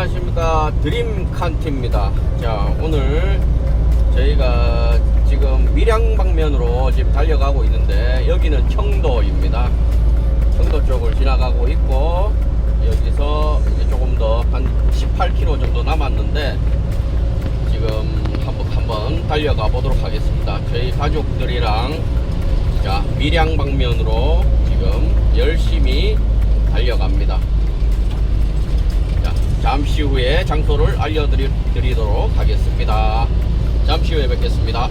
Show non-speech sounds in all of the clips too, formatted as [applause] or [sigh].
안녕하십니까. 드림칸티입니다. 자 오늘 저희가 지금 밀양 방면으로 지금 달려가고 있는데 여기는 청도입니다. 청도 쪽을 지나가고 있고 여기서 이제 조금 더 한 18km 정도 남았는데 지금 한번 한번 달려가 보도록 하겠습니다. 저희 가족들이랑 자 밀양 방면으로 지금 열심히 달려갑니다. 자, 잠시 후에 장소를 알려드리도록 하겠습니다. 잠시 후에 뵙겠습니다.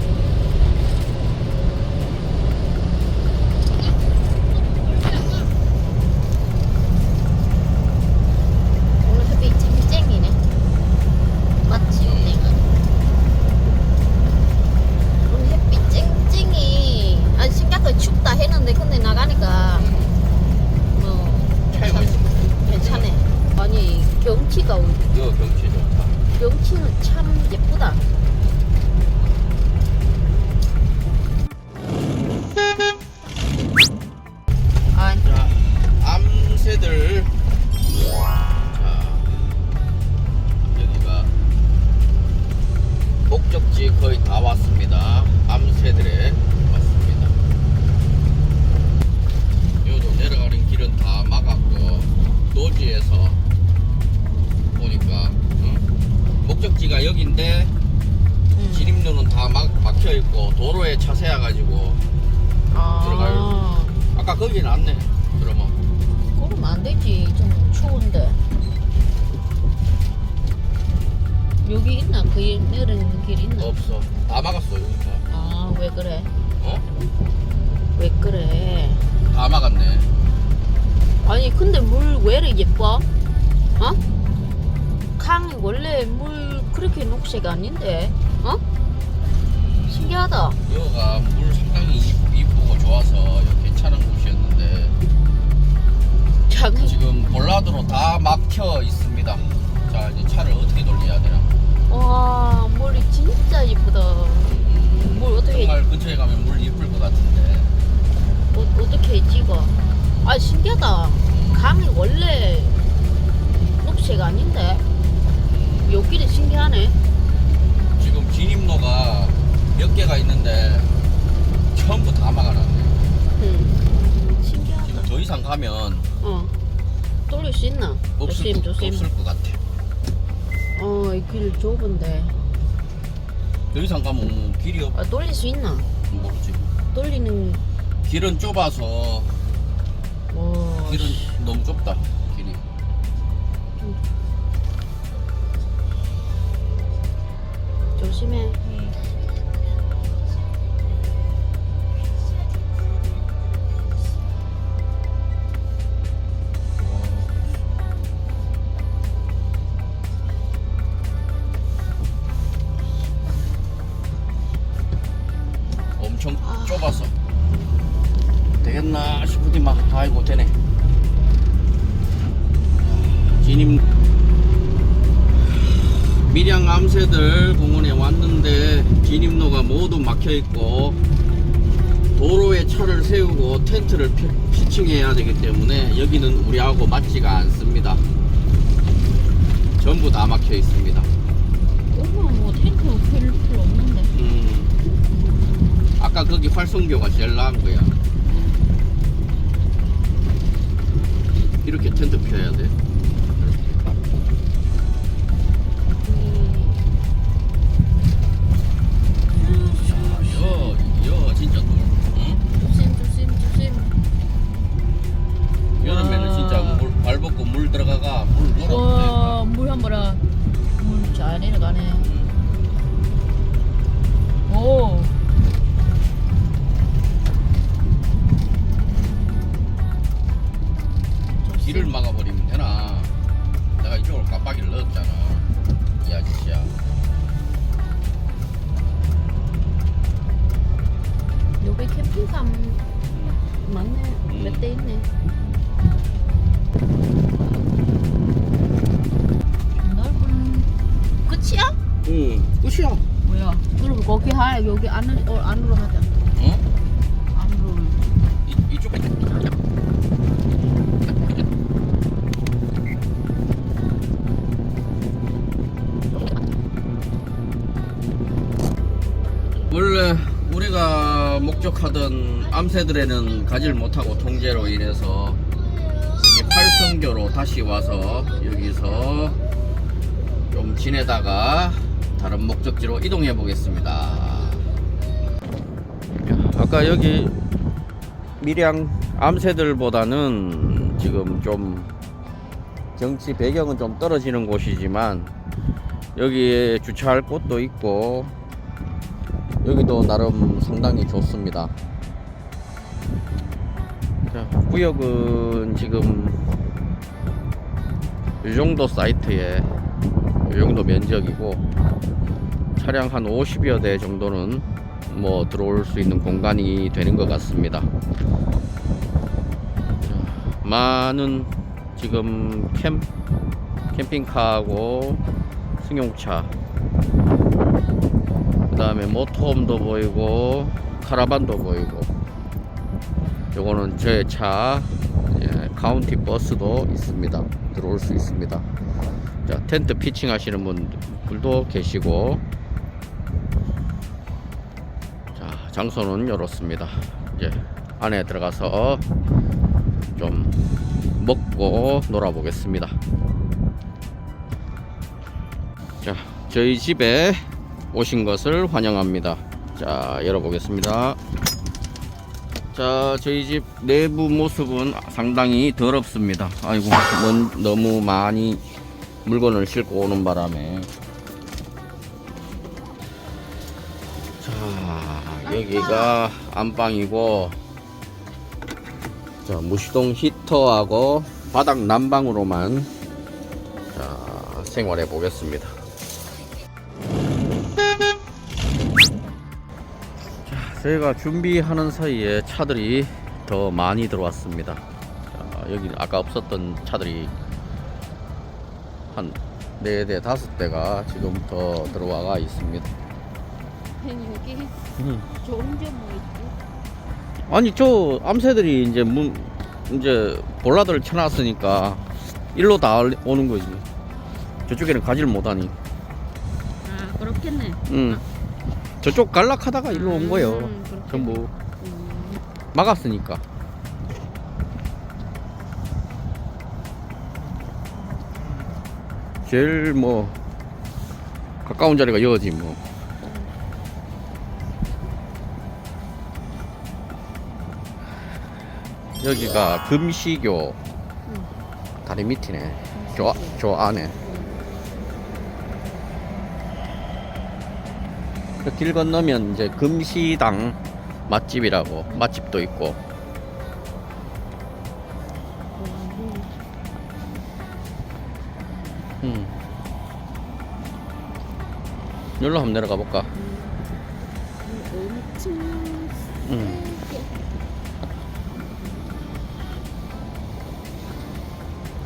낫네. 그러면 그러면 안 되지. 좀 추운데. 여기 있나? 그 내리는 길 있나? 없어. 다 막았어 여기 다. 아, 왜 그래? 어? 왜 그래? 다 막았네. 아니, 근데 물 왜 이렇게 예뻐? 어? 강이 원래 물 그렇게 녹색 아닌데? 어? 신기하다. 여기가 물 상당히 이쁘- 이쁘고 좋아서 여기 장이 지금 볼라드로 다 막혀 있습니다. 자 이제 차를 어떻게 돌려야 되나? 와, 물이 진짜 예쁘다. 물 어떻게 정말 근처에 가면 물 이쁠 것 같은데. 어, 어떻게 찍어? 아 신기하다. 강이 원래 녹색 아닌데 여기는 신기하네. 지금 진입로가 몇 개가 있는데 없을, 조심 것- 조심. 없을 것 같아. 어, 이 길 좁은데. 더 이상 가면 뭐 길이 없 아, 돌릴 수 있나? 모르지. 돌리는 길은 좁아서 와. 길은 너무 좁다. 길이. 조심해. 암새들 공원에 왔는데 진입로가 모두 막혀 있고 도로에 차를 세우고 텐트를 피, 피칭해야 되기 때문에 여기는 우리하고 맞지가 않습니다. 전부 다 막혀 있습니다. 오늘 뭐 텐트 필 필요 없는데. 음, 아까 거기 활성교가 제일 나은 거야. 이렇게 텐트 펴야 돼. 여, 여 진짜 돌. 응? 조심 조심 조심. 여름에는 와. 진짜 물 발 벗고 물 들어가가 물 놀아도 와, 물 한 번아. 물잘 내려가네. 오. 길을 막아버리면 되나? 내가 이쪽으로 깜빡이를 넣었잖아. 이 아저씨야. 3세들에는 가지를 못하고 통제로 인해서 여기 팔성교로 다시 와서 여기서 좀 지내다가 다른 목적지로 이동해 보겠습니다. 아까 여기 밀양 암새들보다는 지금 좀 정치 배경은 좀 떨어지는 곳이지만 여기에 주차할 곳도 있고 여기도 나름 상당히 좋습니다. 자, 구역은 지금 이 정도 사이트에 이 정도 면적이고 차량 한 50여 대 정도는 뭐 들어올 수 있는 공간이 되는 것 같습니다. 자, 많은 지금 캠 캠핑카하고 승용차 그 다음에 모터홈도 보이고 카라반도 보이고 요거는 제차 카운티 버스도 있습니다. 들어올 수 있습니다. 자 텐트 피칭 하시는 분들도 계시고. 자 장소는 이렇습니다. 이제 안에 들어가서 좀 먹고 놀아 보겠습니다. 자 저희 집에 오신 것을 환영합니다. 자 열어보겠습니다 자 저희 집 내부 모습은 상당히 더럽습니다. 아이고 먼, 너무 많이 물건을 싣고 오는 바람에. 자 여기가 안방이고 자 무시동 히터하고 바닥 난방으로만 자 생활해 보겠습니다 저희가 준비하는 사이에 차들이 더 많이 들어왔습니다. 자, 여기 아까 없었던 차들이 한 4대, 5대가 지금 더 들어와가 있습니다. 여기 음. 좋은 점뭐 있지? 아니, 저 암새들이 이제 문, 이제 볼라드를 쳐놨으니까 일로 다 오는 거지. 저쪽에는 가지를 못하니. 아 그렇겠네. 응. 저쪽 갈락하다가 일로 온 거예요. 음, 그렇겠네. 전부 음. 막았으니까. 제일 뭐 가까운 자리가 여지 뭐. 여기가 금시교 다리 밑이네. 저, 저 안에. 그 길 건너면 이제 금시당 맛집이라고 맛집도 있고 음. 여기로 한번 내려가 볼까? 음.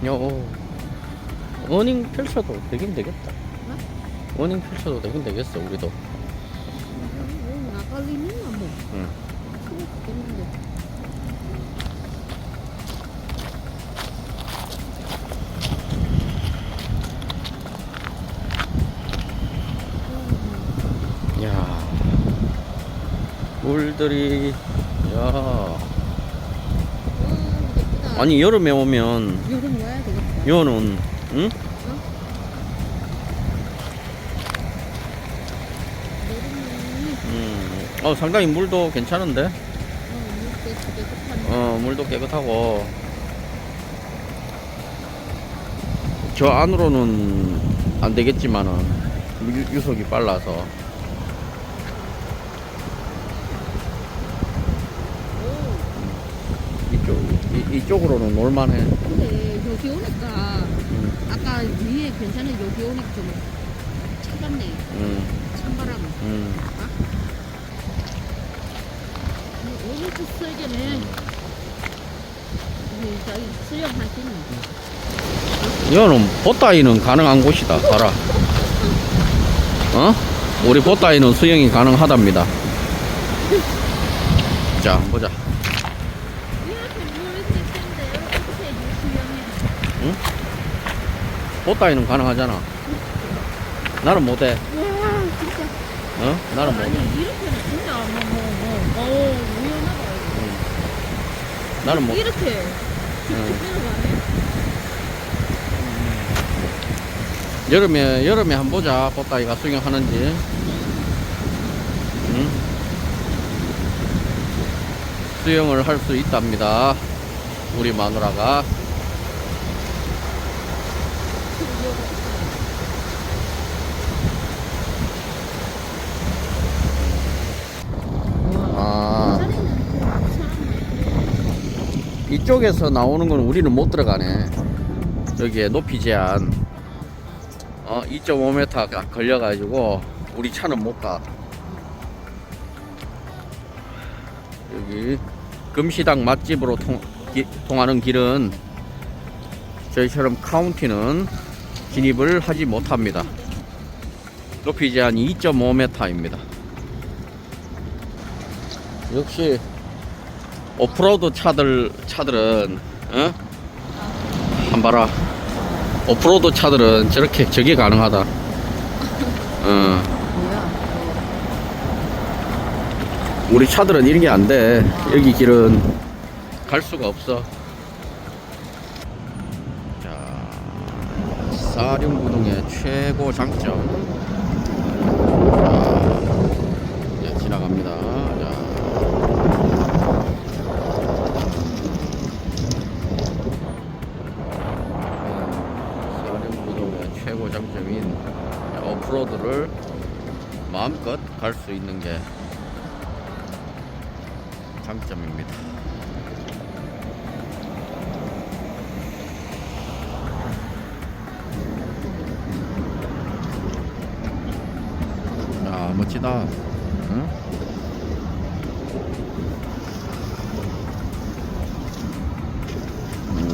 요 어닝 펼쳐도 되긴 되겠다. 어닝 펼쳐도 되긴 되겠어 우리도. 나갈리는 뭐. 응. 그렇겠는데. 야 물들이 야 음, 예쁘다. 아니 여름에 오면 여름 와야 되겠다. 여는 응? 여름이 음. 어 상당히 물도 괜찮은데 어. 어 물도 깨끗하고 저 안으로는 안 되겠지만은 유, 유속이 빨라서 오, 이쪽 이, 이쪽으로는 놀만해 근데 여기 오니까 음, 아까 위에 괜찮은 여기 오니까 좀 차갑네. 음, 찬바람. 음. 오늘 또 쓰레기네. 우리 저기 수영하시는. 이거는 보따이는 가능한 곳이다 봐라 어? 우리 보따이는 수영이 가능하답니다 [laughs] 자 보자 이렇게 물 있을 텐데 이렇게 수영해. 보따이는 가능하잖아. 나는 못해. 와 진짜. 어? 나는 뭐 아니 이렇게는 진짜 뭐 뭐뭐 어, 우연하다. 나는 뭐 이렇게 응. 여름에 여름에 한 번 보자 꽃다이가 수영하는지. 응? 수영을 할 수 있답니다. 우리 마누라가 이쪽에서 나오는 건 우리는 못 들어가네 여기에 높이 제한 어, 2.5m가 걸려가지고 우리 차는 못 가. 여기 금시당 맛집으로 통, 기- 통하는 길은 저희처럼 카운티는 진입을 하지 못합니다. 높이 제한이 2.5m입니다. 역시 오프로드 차들 차들은 어? 한 봐라. 오프로드 차들은 저렇게 저게 가능하다. 어, 우리 차들은 이런 게 안 돼. 여기 길은 갈 수가 없어. 자, 사륜구동의 최고 장점. 수 있는 게 장점입니다. 아 멋지다. 응?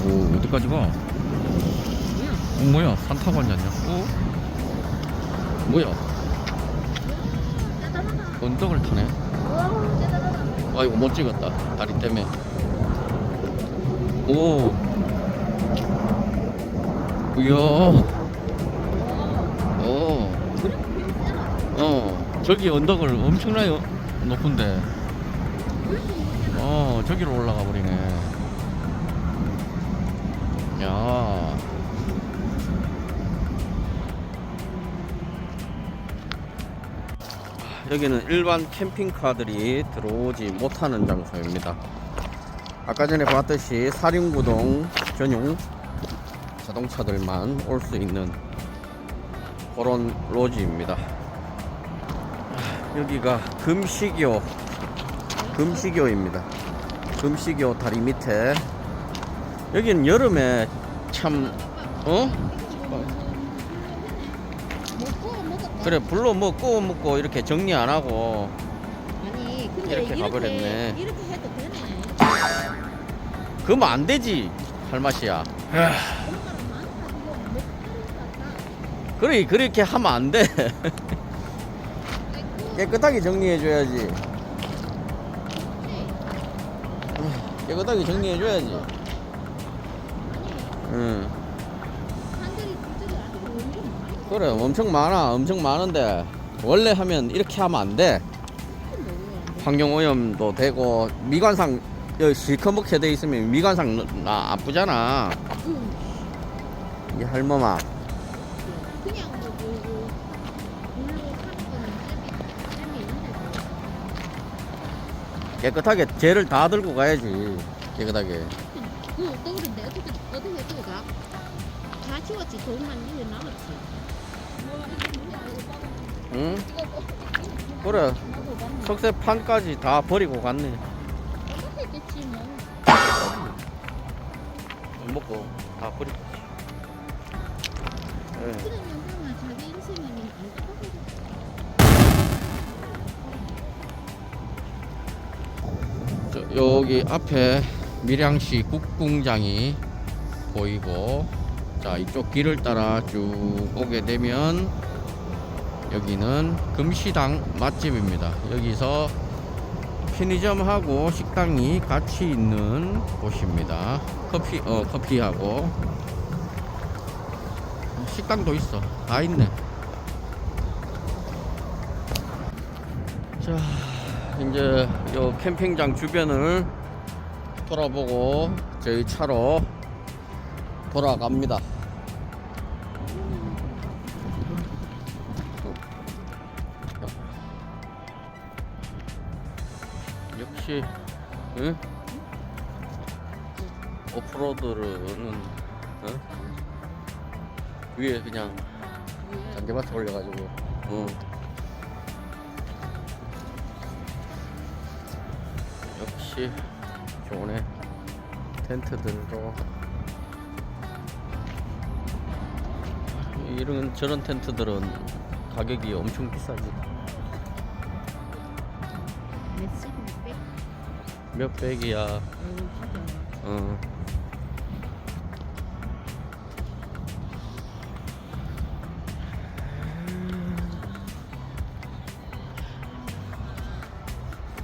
오 어디까지 가? 어, 뭐야 산 타고 왔냐냐? 어? 뭐야? 언덕을 타네. 아이고 못 찍었다. 다리 때문에. 오. 이야 오. 어. 저기 언덕을 엄청나게 높은데. 어 저기로 올라가 버리 여기는 일반 캠핑카들이 들어오지 못하는 장소입니다. 아까 전에 봤듯이 사륜구동 전용 자동차들만 올 수 있는 그런 로지입니다. 여기가 금시교 금시교입니다. 금시교 다리 밑에 여기는 여름에 참 어? 그래 불로 뭐 구워 먹고 이렇게 정리 안 하고 아니 근데 이렇게 이렇게 가버렸네. 이렇게 해도 되네 그러면 안 되지 할 맛이야. 엄마랑 많다 이거 못 들을 그래 그렇게 하면 안 돼. 것 같다 깨끗하게 정리해 줘야지. 깨끗하게 정리해 줘야지. 응. 그래 엄청 많아 엄청 많은데 원래 하면 이렇게 하면 안 돼. 먹어요 환경 오염도 되고 미관상 여기 시커멓게 돼 있으면 미관상 나 아프잖아. 응. 이 할머마. 깨끗하게 젤을 다 들고 가야지. 깨끗하게. 그 떠오른데 어떻게 어떻게 가? 다 치웠지 돈만 이래 남았지. 응? 그래 석쇠 판까지 다 버리고 갔네. 어떻게 했겠지 뭐. 먹고 다 버리고. 예. 여기 앞에 밀양시 국궁장이 보이고 자 이쪽 길을 따라 쭉 오게 되면 여기는 금시당 맛집입니다. 여기서 편의점하고 식당이 같이 있는 곳입니다. 커피 어 커피하고. 식당도 있어. 다 있네. 자, 이제 요 캠핑장 주변을 돌아보고 저희 차로 돌아갑니다. 역시, 응? 오프로드는 응? 위에 그냥 잔디밭에 올려가지고, 응. 역시 좋네 텐트들도 이런 저런 텐트들은 가격이 엄청 비싸지. 몇십 몇백? 몇 백이야. 어. 어.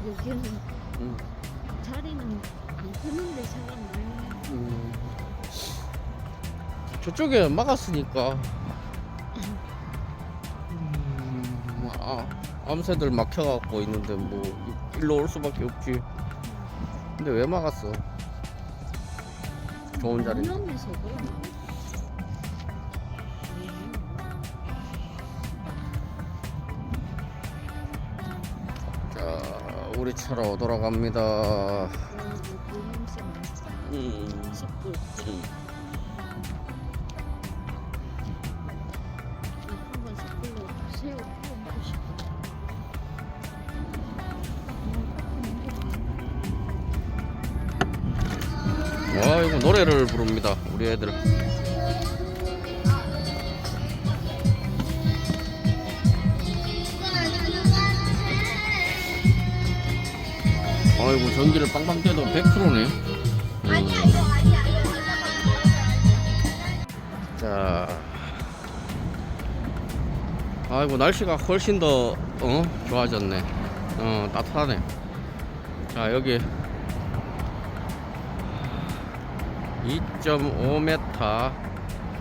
여기는 음, 자리는 안 크는데 사람 많이 음. 저쪽에 막았으니까 암새들 막혀갖고 있는데 뭐 일로 올 수밖에 없지 근데 왜 막았어 좋은 자리 자 우리 차로 돌아갑니다 그 음, 음. 노래를 부릅니다. 우리 애들. 아이고 전기를 빵빵 떼도 100%네 아니야 이거 아니야 자. 아이고 날씨가 훨씬 더 어? 좋아졌네. 어 따뜻하네. 자 여기 2.5m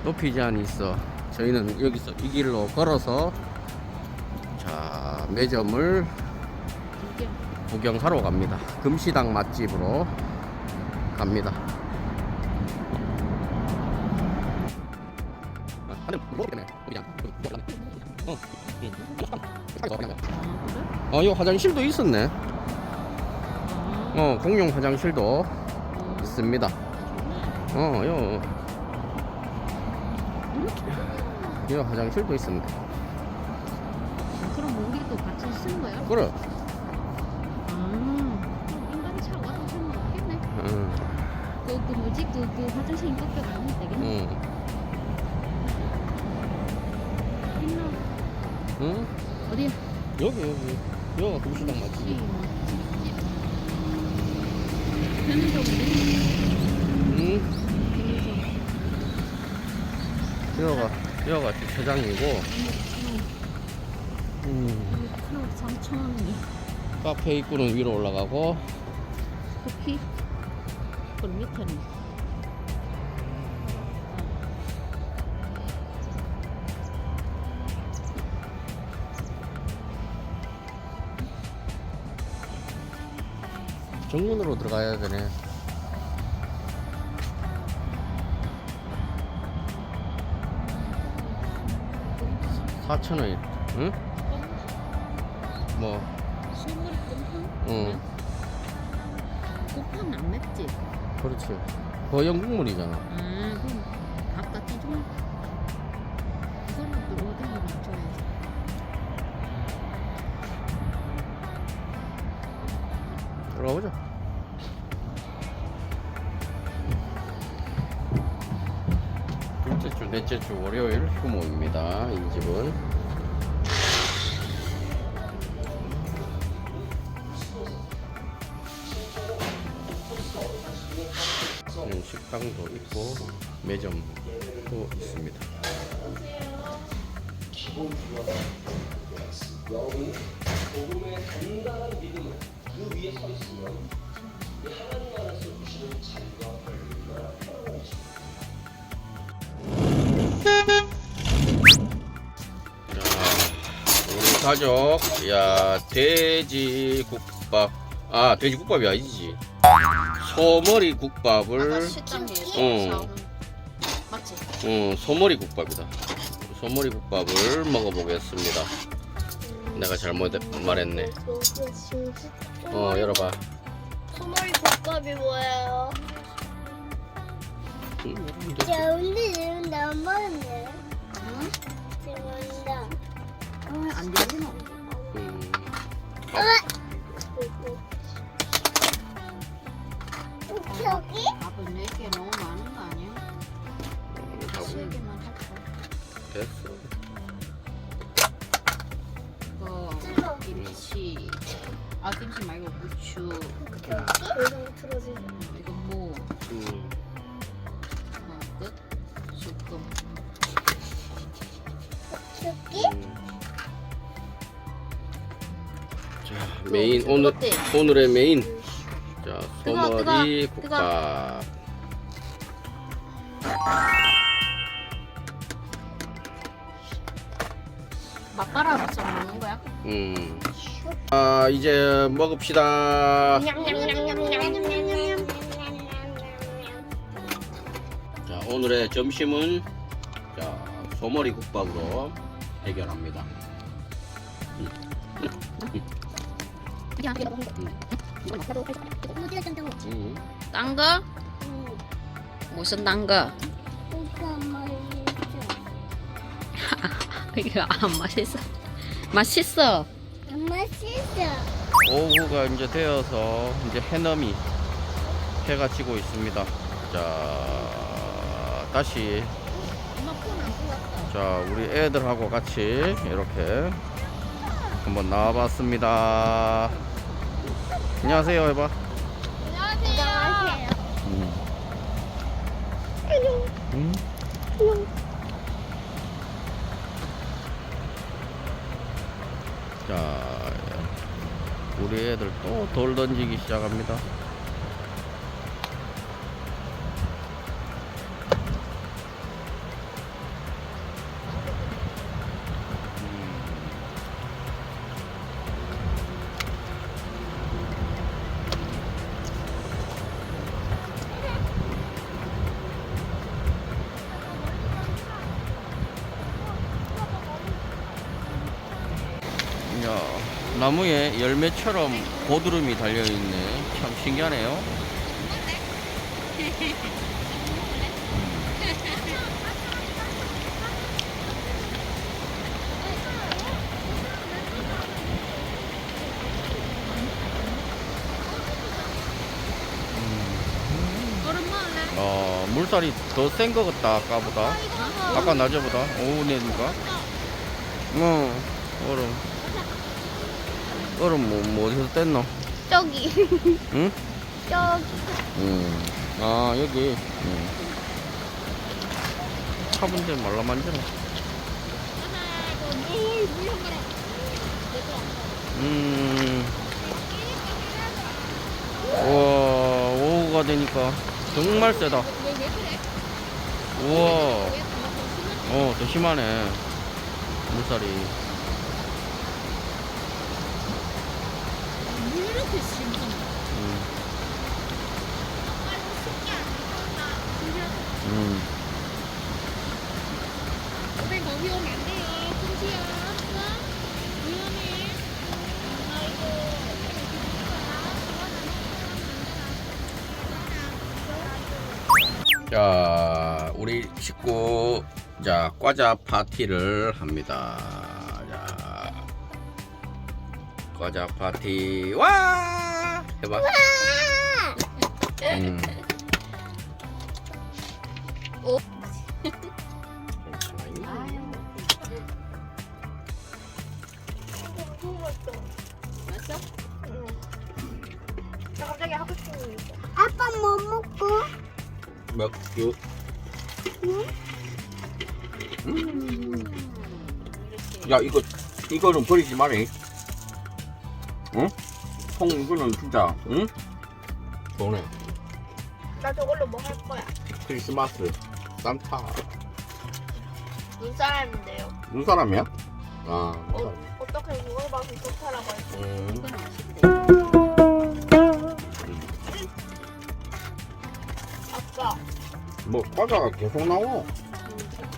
높이 제한이 있어. 저희는 여기서 이 길로 걸어서 자 매점을 구경하러 갑니다. 금시당 맛집으로 갑니다. 어, 응. 아이 화장실도 있었네. 아 어, 공용 화장실도 어, 있습니다. 어, 요, 요 화장실도 있었네. 그럼 우리도 같이 쓴 거야? 그래. 여기가 주차장이고, 음, 클럽 3,000원이 카페 입구는 위로 올라가고, 커피? 그럼 밑에는? 정문으로 들어가야 되네. 사천 원이 응? 뭐, 선물 꼼판? 응, 꼼판 안 맵지? 그렇지. 그거 영국물이잖아. 아 그럼 이 집은. 음, 식당도 있고 매점도 있습니다. 자, 오늘 가족 야 돼지 국밥. 아 돼지 국밥이 아니지 소머리 국밥을 맞지? 어, 소머리 국밥이다. 소머리 국밥을 먹어보겠습니다. 내가 잘못 말했네. 어 열어봐. 소머리 국밥이 뭐예요? 음, 자, 오늘은 너무하네. 응? 죄송합 안 되구나. 음. 여기? 밥을 네개 너무 많은 거 아니야? 세 개만 할까? 됐어 이거 김치. 아 김치 말고 부추. 여기 틀어지네. 메인 오늘? 오늘의 메인 자 소머리 국밥 맛깔아서 먹는 거야? 음. 아 이제 먹읍시다 자 오늘의 점심은 자 소머리 국밥으로 해결합니다 음. 딴 거? 무슨 딴 거? [laughs] 이거 안 맛있어. 맛있어. 맛있어. 오후가 이제 되어서 이제 해넘이 해가 지고 있습니다. 자 다시 자 우리 애들하고 같이 이렇게 한번 나와봤습니다. 안녕하세요 해봐. 안녕하세요. 음. 음. 자 우리 애들 또 돌 던지기 시작합니다. 열매처럼 고드름이 달려있네. 참 신기하네요. 어, 물살이 더 센 것 같다, 아까보다. 아까 낮에보다. 오후 내니까. 어, 얼음. 얼음 뭐, 뭐 어디서 뗐노? 저기. 응? [laughs] 저기. 음. 아, 여기. 음. 차분데 말라 만지네. 음. 우와, 오후가 되니까 정말 세다. 우와. 어, 더 심하네. 물살이. 음. 음. 자, 우리 식구 자 과자 파티를 합니다. 자, 과자 파티 와 해봐. 음. 오. 맛있어? 나 갑자기 하고 싶은 거. 아빠 뭐 먹고? 먹주. 야 이거 이거는 버리지 말이. 응? 통 이거는 진짜 응? 좋네. 나 저걸로 뭐 할 거야? 크리스마스 산타. 눈사람인데요. 눈사람이야? 아, 어, 눈사람. 어, 어떻게 그걸 봐서 좋다라고 했어. 음. 이건 맛있대. 아빠, 뭐 과자가 계속 나오.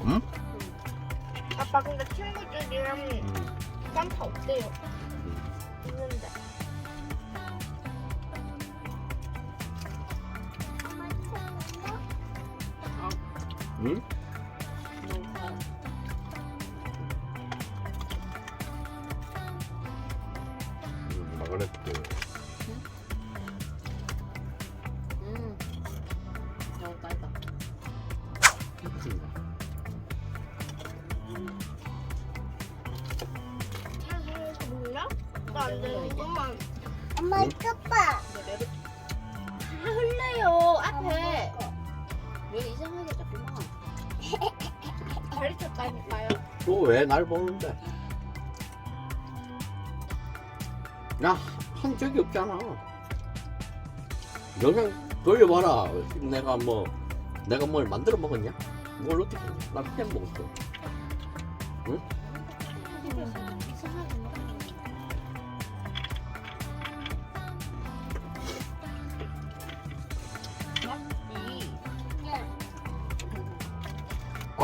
응? 아빠 근데 친구들이랑 음. 깜타 없대요. 있는데. 응? 날 보는데? 나 한 적이 없잖아. 영상 돌려봐라. 내가 뭐 내가 뭘 만들어 먹었냐? 뭘 어떻게? 했냐? 나 그냥 먹었어. 이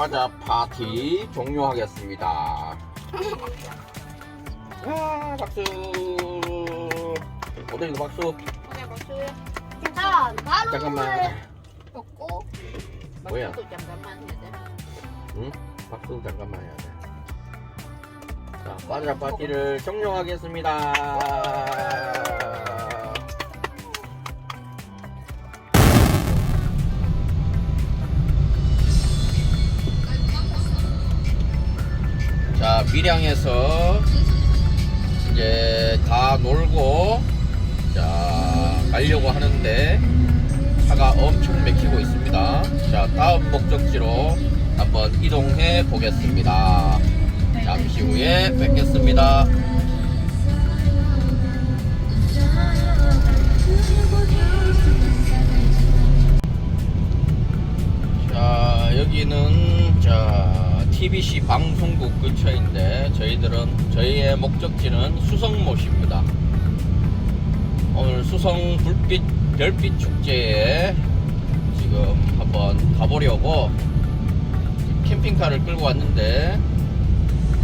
과자 파티 종료하겠습니다. 아, 박수. 오뎅이도 박수. 그냥 먹어요. 자, 바로 잠깐만. 먹고 뭐야? 막혀도 잠깐만 해야 돼. 응? 박수 잠깐만 해야 돼. 자, 과자 파티를 종료하겠습니다. 밀양에서 이제 다 놀고 자, 가려고 하는데 차가 엄청 막히고 있습니다. 자, 다음 목적지로 한번 이동해 보겠습니다. 잠시 후에 뵙겠습니다. 자, 여기는 자, TBC 방송국 근처인데 저희들은 저희의 목적지는 수성못입니다. 오늘 수성 불빛 별빛 축제에 지금 한번 가보려고 캠핑카를 끌고 왔는데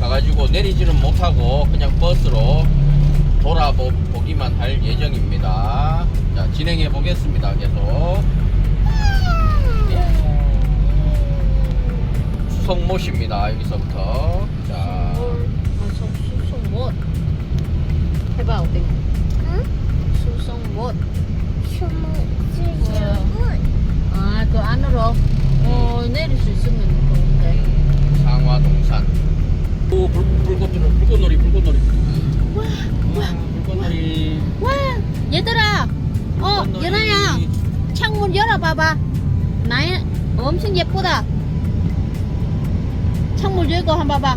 가가지고 내리지는 못하고 그냥 버스로 돌아보기만 할 예정입니다. 자 진행해 보겠습니다. 계속 수성못입니다. 여기서부터 자 아, 수- 수성못. 해봐, 어때? 응? 수성못. 숨을 아, 그 안으로 어, 내릴 수 있으면 좋은데. 상화동산 오 불, 불꽃놀이 불꽃놀이 불꽃놀이 와, 와, 불꽃놀이 와, 얘들아, 어, 불꽃놀이. 연아야, 창문 열어봐봐. 나의 엄청 예쁘다. 창문 열고 한 번 봐봐.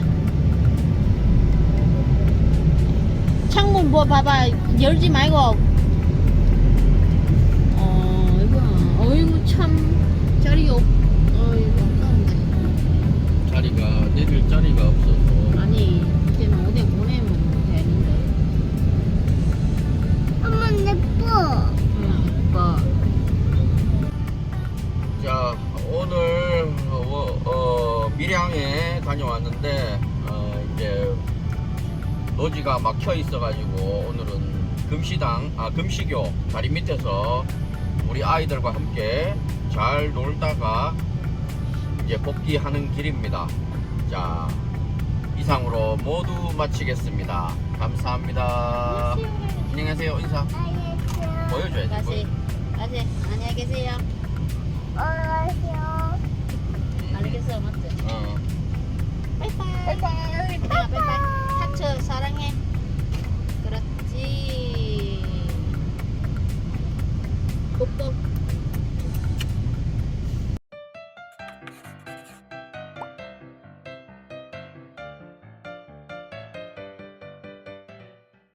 창문 뭐 봐봐. 열지 말고. 어, 이거, 어이구 참 자리 없. 어이구 아까운데. 자리가 내릴 자리가 없어서 아니 이제는 어디 보내면 되는데. 엄마 예뻐. 어, 밀양에 다녀왔는데 어, 이제 노지가 막혀 있어가지고 오늘은 금시당 아 금시교 다리 밑에서 우리 아이들과 함께 잘 놀다가 이제 복귀하는 길입니다. 자 이상으로 모두 마치겠습니다. 감사합니다. 안녕하세요 인사 보여줘야지. 다시. 다시 안녕히 계세요. 안녕하세요. 알겠어 맞지? 어. 바이바이. 바이바이. 바이바이. 바이바이. 하트 사랑해. 그렇지. 뽀뽀.